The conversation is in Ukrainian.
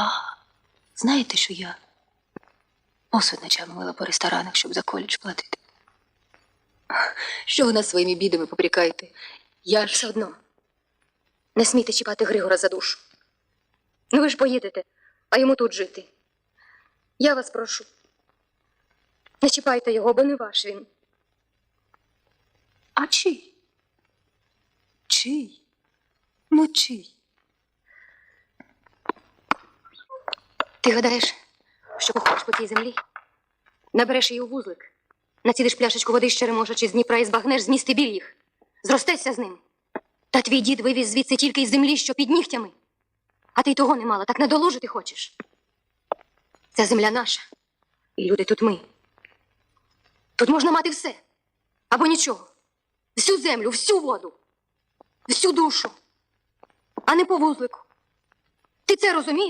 А знаєте, що я посуд ночами мила по ресторанах, щоб за коледж платити? Що ви нас своїми бідами попрікаєте? Я ж все одно. Не смійте чіпати Григора за душу. Ну ви ж поїдете, а йому тут жити. Я вас прошу. Не чіпайте його, бо не ваш він. А чий? Чий? Ну чий? Ти гадаєш, що походиш по цій землі? Набереш її у вузлик, націдиш пляшечку води з черемоша чи з Дніпра і збагнеш змісти біль їх. Зростешся з ним. Та твій дід вивіз звідси тільки із землі, що під нігтями. А ти й того не мала, так надолужити хочеш. Ця земля наша. І люди тут ми. Тут можна мати все. Або нічого. Всю землю, всю воду, всю душу. А не по вузлику. Ти це розумієш?